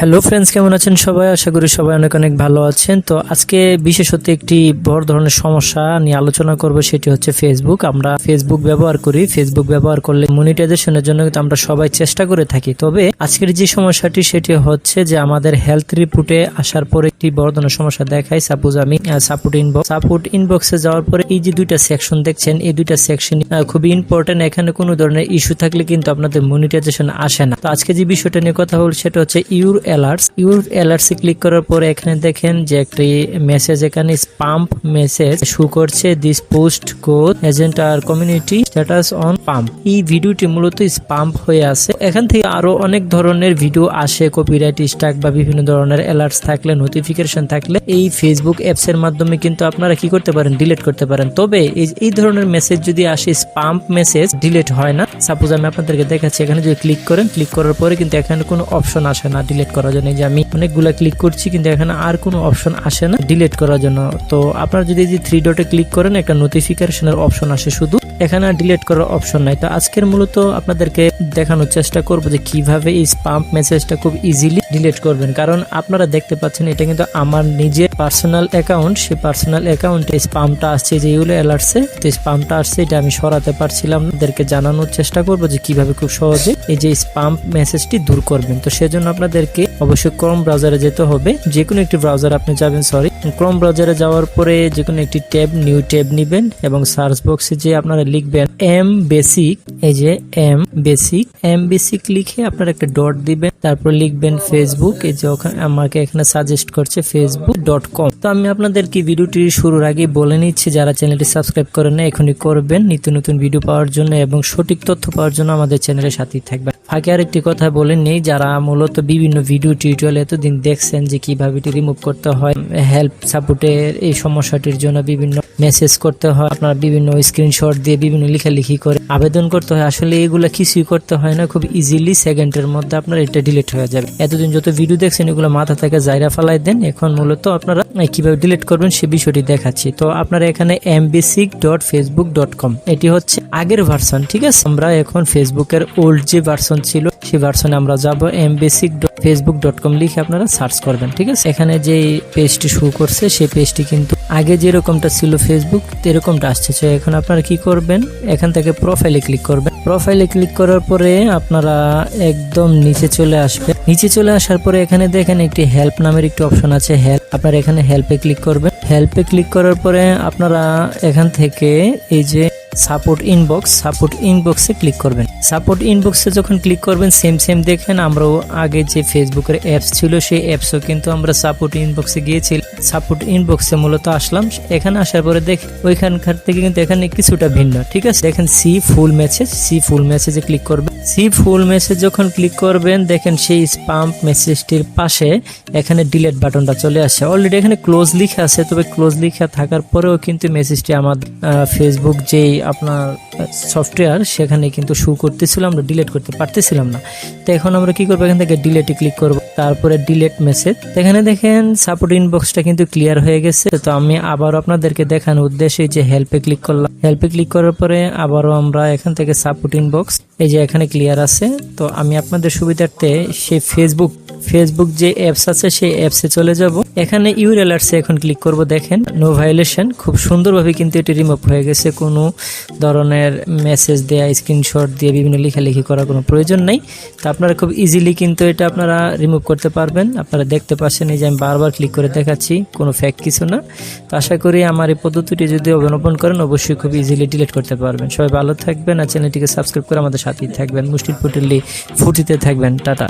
Hello friends কেমন আছেন সবাই? আশা করি সবাই অনেক অনেক ভালো আছেন। তো আজকে বিশেষত একটি বড় ধরনের সমস্যা নিয়ে আলোচনা করব, সেটি হচ্ছে ফেসবুক আমরা ফেসবুক ব্যবহার করি। ফেসবুক ব্যবহার করলে মনিটাইজেশনের জন্য কিন্তু আমরা সবাই চেষ্টা করে থাকি। তবে আজকের যে সমস্যাটি, সেটি হচ্ছে যে আমাদের হেলথ রিপোর্টে আসার পরে একটি বড় ধরনের সমস্যা দেখায়। সাপোজ আমি সাপোর্ট ইনবক্স সাপোর্ট ইনবক্সে যাওয়ার পরে এই যে দুইটা সেকশন দেখছেন, এই দুইটা সেকশন খুবই ইম্পর্টেন্ট এখানে কোনো ধরনের ইস্যু থাকলে কিন্তু আপনাদের মনিটাইজেশন আসে না। তো আজকে যে বিষয়টা নিয়ে কথা বল সেটা হচ্ছে your alerts your alerts click করার পরে এখানে দেখেন যে একটি মেসেজ এখানে পাম্প মেসেজ শু করছে দিস পোস্ট কোড এজেন্ট আর কমিউনিটি স্ট্যাটাস অন পাম্প এই ভিডিওটি মূলত পাম্প হয়ে আছে। এখান থেকে আরও অনেক ধরনের ভিডিও আসে কপিরাইট স্ট্যাক বা বিভিন্ন ধরনের অ্যালার্টস থাকলে নোটিফিকেশন থাকলে। এই ফেসবুক অ্যাপস এর মাধ্যমে কিন্তু আপনারা কি করতে পারেন? ডিলিট করতে পারেন। তবে এই ধরনের মেসেজ যদি আসে পাম্প মেসেজ ডিলিট হয় না। সাপোজ আমি আপনাদেরকে দেখাচ্ছি, এখানে যদি ক্লিক করেন ক্লিক করার পরে কিন্তু এখানে কোনো অপশন আসে না ডিলিট করার জন্য যে আমি অনেকগুলো ক্লিক করছি, কিন্তু এখানে আর কোনো অপশন আসে না ডিলিট করার জন্য। তো আপনারা যদি থ্রি ডটে ক্লিক করেন, একটা নোটিফিকেশনের অপশন আসে শুধু। এখানে ডিলিট করার অপশন নাই। তো আজকের মূলত আপনাদেরকে দেখানোর চেষ্টা করব যে কীভাবে এই স্পাম্প মেসেজটা খুব ইজিলি ডিলিট করবেন। কারণ আপনারা দেখতে পাচ্ছেন এটা কিন্তু আমার নিজের পার্সোনাল অ্যাকাউন্ট সেই পার্সোনাল অ্যাকাউন্টে স্পামটা আসছে যে ইউলো অ্যালার্টসে তো স্পামটা আসছে, এটা আমি সরাতে পারছিলাম আপনাদেরকে জানানোর চেষ্টা করব যে কীভাবে খুব সহজে এই যে স্পাম মেসেজটি দূর করবেন। তো সেজন্য আপনাদেরকে অবশ্যই ক্রোম ব্রাউজারে যেতে হবে। যে কোনো একটি ব্রাউজার আপনি যাবেন সরি ক্রোম ব্রাউজারে যাওয়ার পরে যে কোনো একটি ট্যাব, নিউ ট্যাব নিবেন এবং সার্চ বক্সে যে আপনারা লিখবেন এম বেসিক, এই যে এম বেসিক এম বেসিক লিখে আপনারা একটা ডট দিবেন, তারপর লিখবেন ফেসবুক, এই যে ওখানে আমাকে এখানে সাজেস্ট করছে ফেসবুক ডট কম। তো আমি আপনাদেরকে ভিডিওটি শুরুর আগে বলে নিচ্ছি, যারা চ্যানেলটি সাবস্ক্রাইব করেন না এখনই করবেন। নিত্য নতুন ভিডিও পাওয়ার জন্য এবং সঠিক তথ্য পাওয়ার জন্য আমাদের চ্যানেলের সাথেই থাকবেন। ফাঁকে আরেকটি কথা বলে নেই, যারা মূলত বিভিন্ন ভিডিও টিউটোরিয়াল এতদিন দেখছেন যে কীভাবে এটি রিমুভ করতে হয়, হেল্প সাপোর্টের এই সমস্যাটির জন্য বিভিন্ন মেসেজ করতে হয়। আপনার বিভিন্ন স্ক্রিনশট দিয়ে বিভিন্ন লেখালেখি করে আবেদন করতে হয়। আসলে এগুলো কিছুই করতে হয় না। খুব ইজিলি সেকেন্ডের মধ্যে আপনার এটা ডিলিট হয়ে যাবে। এতদিন যত ভিডিও দেখছেন, এগুলো মাথা থেকে জায়রা ফালাই দেন। এখন মূলত আপনারা কীভাবে ডিলিট করবেন সে বিষয়টি দেখাচ্ছি। তো আপনারা এখানে mbasic dot Facebook dot com এটি হচ্ছে আগের ভার্সন ঠিক আছে? আমরা এখন ফেসবুকের ওল্ড যে ভার্সন ছিল সেই ভার্সনে আমরা যাব এমবিসিক ফেসবুক ডট কম লিখে আপনারা সার্চ করবেন, ঠিক আছে? এখানে যে পেজটি শো করছে, সেই পেজটি কিন্তু আগে যেরকমটা ছিল ফেসবুক এরকমটা আসছে। তো এখন আপনারা কি করবেন? এখান থেকে প্রোফাইলে ক্লিক করবেন। প্রোফাইলে ক্লিক করার পরে আপনারা একদম নিচে চলে আসবেন নিচে চলে আসার পরে এখানে দেখেন একটি হেল্প নামের একটি অপশন আছে হেল্প আপনারা এখানে হেল্পে ক্লিক করবেন। হেল্পে ক্লিক করার পরে আপনারা এখান থেকে এই যে সাপোর্ট ইনবক্স সাপোর্ট ইনবক্সে ক্লিক করবেন। সাপোর্ট ইনবক্সে যখন ক্লিক করবেন সেম সেম দেখেন আমরাও আগে যে ফেসবুকের অ্যাপস ছিল, সেই অ্যাপসও কিন্তু আমরা সাপোর্ট ইনবক্সে গিয়েছি। সাপোর্ট ইনবক্সে মূলত আসলাম। এখানে আসার পরে দেখ, ওইখানকার থেকে কিন্তু এখানে কিছুটা ভিন্ন, ঠিক আছে? দেখেন see full message see full মেসেজে ক্লিক করবেন। সি ফুল মেসেজ যখন ক্লিক করবেন, দেখেন সেই স্পাম্প মেসেজটির পাশে এখানে ডিলেট বাটনটা চলে আসে। অলরেডি এখানে ক্লোজ লিখা আছে, তবে ক্লোজ লিখা থাকার পরেও কিন্তু মেসেজটি আমাদের ফেসবুক যেই আপনার সফটওয়্যার সেখানে কিন্তু শু করতেছিল আমরা ডিলেট করতে পারতেছিলাম না। তো এখন আমরা কি করব? এখান থেকে ডিলেটে ক্লিক করব। তারপরে ডিলেট মেসেজ এখানে দেখেন সাপোর্ট ইনবক্সটা কিন্তু ক্লিয়ার হয়ে গেছে। তো আমি আবারও আপনাদেরকে দেখানোর উদ্দেশ্যে যে হেল্পে ক্লিক করলাম। হেল্পে ক্লিক করার পরে আবারও আমরা এখান থেকে সাপোর্ট ইনবক্স এই যে এখানে ক্লিয়ার আছে। তো আমি আপনাদের সুবিধার্থে সেই ফেসবুক ফেসবুক যে অ্যাপস আছে, সেই অ্যাপসে চলে যাব। এখানে ইউর অ্যালার্টসে এখন ক্লিক করব, দেখেন। নো ভায়োলেশন খুব সুন্দরভাবে কিন্তু এটি রিমুভ হয়ে গেছে। কোনো ধরনের মেসেজ দেয়া স্ক্রিনশট দিয়ে বিভিন্ন লেখালেখি করার কোনো প্রয়োজন নেই। তো আপনারা খুব ইজিলি কিন্তু এটা আপনারা রিমুভ করতে পারবেন। আপনারা দেখতে পাচ্ছেন, এই যে আমি বারবার ক্লিক করে দেখাচ্ছি, কোনো ফ্যাক কিছু না। তো আশা করি আমার এই পদ্ধতিটি যদি অবলম্বন করেন, অবশ্যই খুব ইজিলি ডিলিট করতে পারবেন। সবাই ভালো থাকবেন আর চ্যানেলটিকে সাবস্ক্রাইব করে আমাদের সাথেই থাকবেন। মুষ্টির পুটিলি ফুটিতে থাকবেন। টাটা।